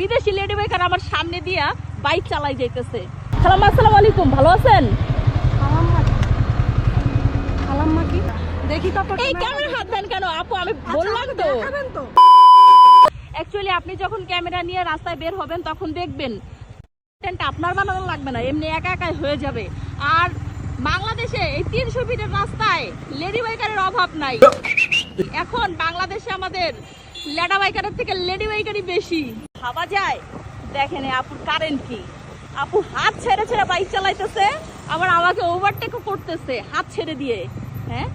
বিদেশি lady biker আমার সামনে দিয়া বাইক চালাই যাইতেছে। সালাম আসসালামু আলাইকুম ভালো আছেন? দেখি তো আপনার এই ক্যামেরা হাত দেন কেন? আপু আমি আচ্ছা, বললাম তো। অ্যাকচুয়ালি আপনি যখন ক্যামেরা নিয়ে রাস্তায় বের হবেন তখন দেখবেন আপনার বানানো লাগবে না এমনি একা একাই হয়ে যাবে। আর বাংলাদেশে এই তিনশো ফিটের রাস্তায় লেডি বাইকারের অভাব নাই। এখন বাংলাদেশে আমাদের লেডা বাইকারের থেকে লেডি বাইকারই বেশি। ভাবা যায়? দেখেন আপুর কারেন্ট কি? আপু হাত ছেড়ে ছেড়ে বাইক চালাইতেছে আবার আমাকে ওভারটেকও করতেছে হাত ছেড়ে দিয়ে হ্যাঁ?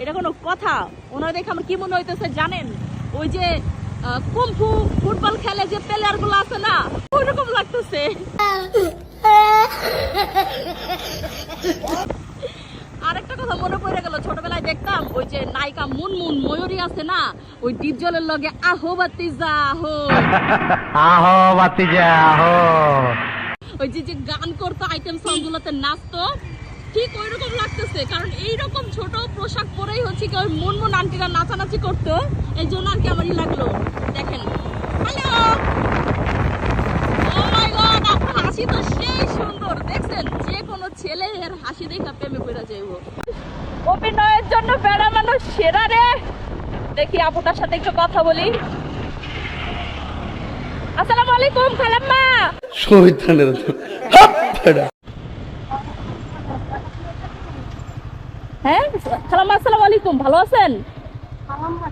এটা কোনো কথা? ওনার দেখে আমার কি মনে হইতেছে জানেন? ওই যে কুম্ফু ফুটবল খেলে যে প্লেয়ারগুলো আছে না ওইরকম লাগতেছে। আরেকটা কথা মনে পড়ে গেল ছোটবেলায় দেখতাম ওই যে নায়িকা মুনমুন ময়ূরী আছে না ওই ডিপ জলের লগে আহো বাতিজা আহো। আহো বাতিজা আহো। ওই যে যে গান করতো আইটেম সং গুলোতে নাচতো ঠিক ওই রকম লাগতেছে কারণ এই রকম ছোট পোশাক পরেই হচ্ছে কি ওই মুনমুন আন্টিরা নাচানাচি করতো এই জন্য আর কি আমারই লাগল। দেখেন। হ্যালো ও মাই গড আপনার হাসি তো সেই সুন্দর। দেখছেন যে কোনো ছেলে এর হাসি দেখে প্রেমে পড়ে যাইব। অভিনয়ের জন্য বেড়া মানুষ সেরা রে। দেখি আপুটার সাথে একটু কথা বলি। আসসালামু আলাইকুম খালাম্মা। শহীদানের হ্যাঁ খালাম্মা আসসালামু আলাইকুম ভালো আছেন? খালাম্মা?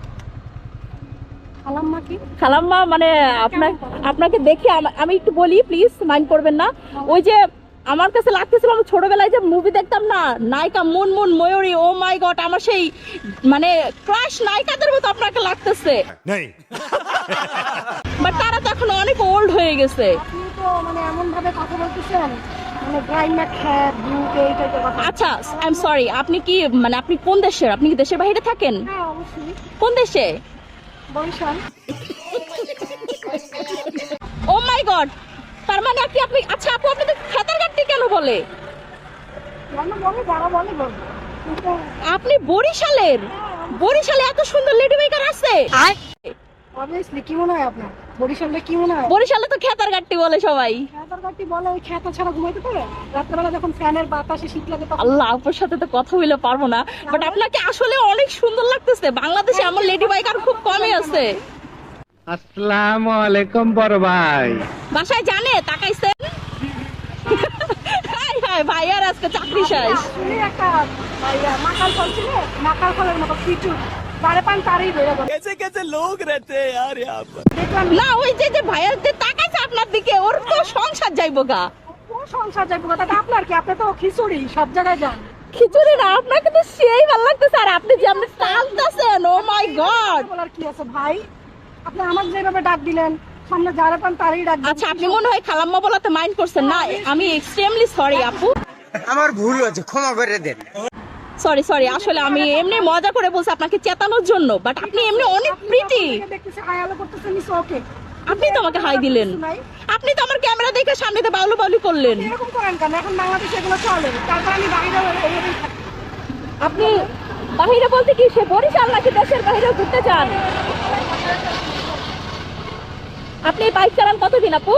খালাম্মা মানে আপনার আপনাকে দেখে আমি একটু বলি প্লিজ মাইন্ড করবেন না। ওই যে আমার কাছে লাগতেছিল আমি ছোটবেলায় যে মুভি দেখতাম না নায়িকা Moon Moon Mayuri oh my god আমার সেই মানে ক্রাশ নায়িকাদের মতো আপনাকে লাগতেছে। বাট তারা তো এখন অনেক ওল্ড হয়ে গেছে। আপনি মানে এমন ভাবে কথা বলতেছেন মানে কথা। আচ্ছা আই এম সরি আপনি কি মানে আপনি কোন দেশের? আপনি কি দেশের বাইরে থাকেন? হ্যাঁ কোন দেশে? বরিশাল ও মাই গড তার মানে আপনি আপনি আচ্ছা আপু আপনি তো খেতার গাড়ি কেন বলে? কিন্তু আপনি বরিশালের বরিশালে এত সুন্দর লেডি মেকার আছে। অবভিয়াসলি কি মনে হয় আপনার? বরিশালে কি মনে হয়? বরিশালে তো খেতার গাড়ি বলে সবাই। খেতার কাটি বলে ওই খেতা ছাড়া ঘুমাইতে পারে? রাত্রেবেলা যখন ফ্যানের বাতাসে শীত লাগে তখন আল্লাহ আপুর সাথে তো কথা হইলে পারব না। বাট আপনাকে আসলে অনেক সুন্দর লাগতেছে। বাংলাদেশে আমার লেডি বাইকার খুব কমই আছে। আসসালামু আলাইকুম বড় ভাই। বাসায় জানে তাকাইছেন? হাই হাই ভাই আর আজকে চাকরি শেষ। একটা ভাইয়া, মাকাল ফল ছিল? মাকাল ফলের মতো কিছু কি আপনি ভাই আপনি আমার যেভাবে ডাক দিলেন সামনে তারই ডাক আপনি মনে হয় খালাম্মা বলাতে মাইন্ড করছেন না আমি সরি আপু। আমার ভুল হয়েছে ক্ষমা করে দেন। সরি সরি আসলে আমি এমনি মজা করে বলছি আপনাকে চেতানোর জন্য বাট আপনি এমনি অনেক ওকে আপনি তো আমাকে হাই দিলেন। আপনি তো আমার ক্যামেরা দেখে সামনেতে বাউলো বাউলি করলেন। এরকম করেন কেন? এখন বাংলাদেশে এগুলো চলে। তারপর আমি বাইরে আপনি বাহিরে বলতে কি সে বরিশাল নাকি দেশের বাইরে ঘুরতে চান? আপনি বাইক চালান কতদিন আপু?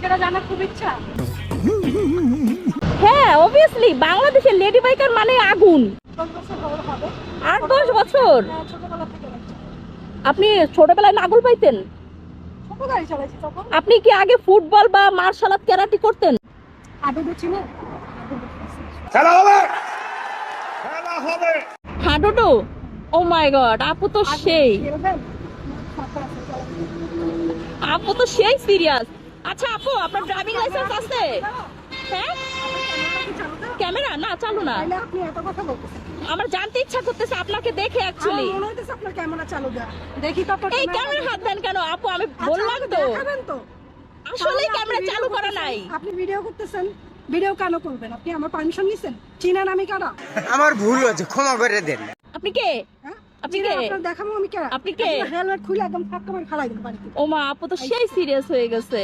সেটা জানার খুব ইচ্ছা। হ্যাঁ অবভিয়াসলি বাংলাদেশের লেডি বাইকার মানে আগুন। আট দশ বছর। আপনি ছোটবেলায় নাগল পাইতেন? আপনি কি আগে ফুটবল বা মার্শাল আর্ট ক্যারাটি করতেন? ছিল হাডুডু? ও মাই গড আপু তো সেই। আপু তো সেই সিরিয়াস আচ্ছা আপু আপনার ড্রাইভিং লাইসেন্স আছে? হ্যাঁ? না চালু না। তাহলে আপনি এত কথা বলতেছেন আমার জানতে ইচ্ছা করতেছে আপনাকে দেখে আমার অ্যাকচুয়ালি মনে হইতেছে আপনার ক্যামেরা চালু দেন দেখি তো আপনার এই ক্যামেরা- হাত দেন কেন আপু? আমি আচ্ছা, বললাম আপনি তো। দেখাবেন তো। আসলে ক্যামেরা আপনি চালু করা। নাই। আপনি ভিডিও করতেছেন। ভিডিও কেন করবেন? আপনি আমার পারমিশন নিছেন? চিনেন আমি কারা? আমার ভুল হয়েছে ক্ষমা করে দেন। আপনি কে? হ্যাঁ? আপনি কে? আপনার দেখাবো আমি কারা? আপনি কে? হেলমেট খুলে একদম ফাঁকা মার খালাই দেন বাড়িতে। ও মা আপু তো সেই সিরিয়াস হয়ে গেছে।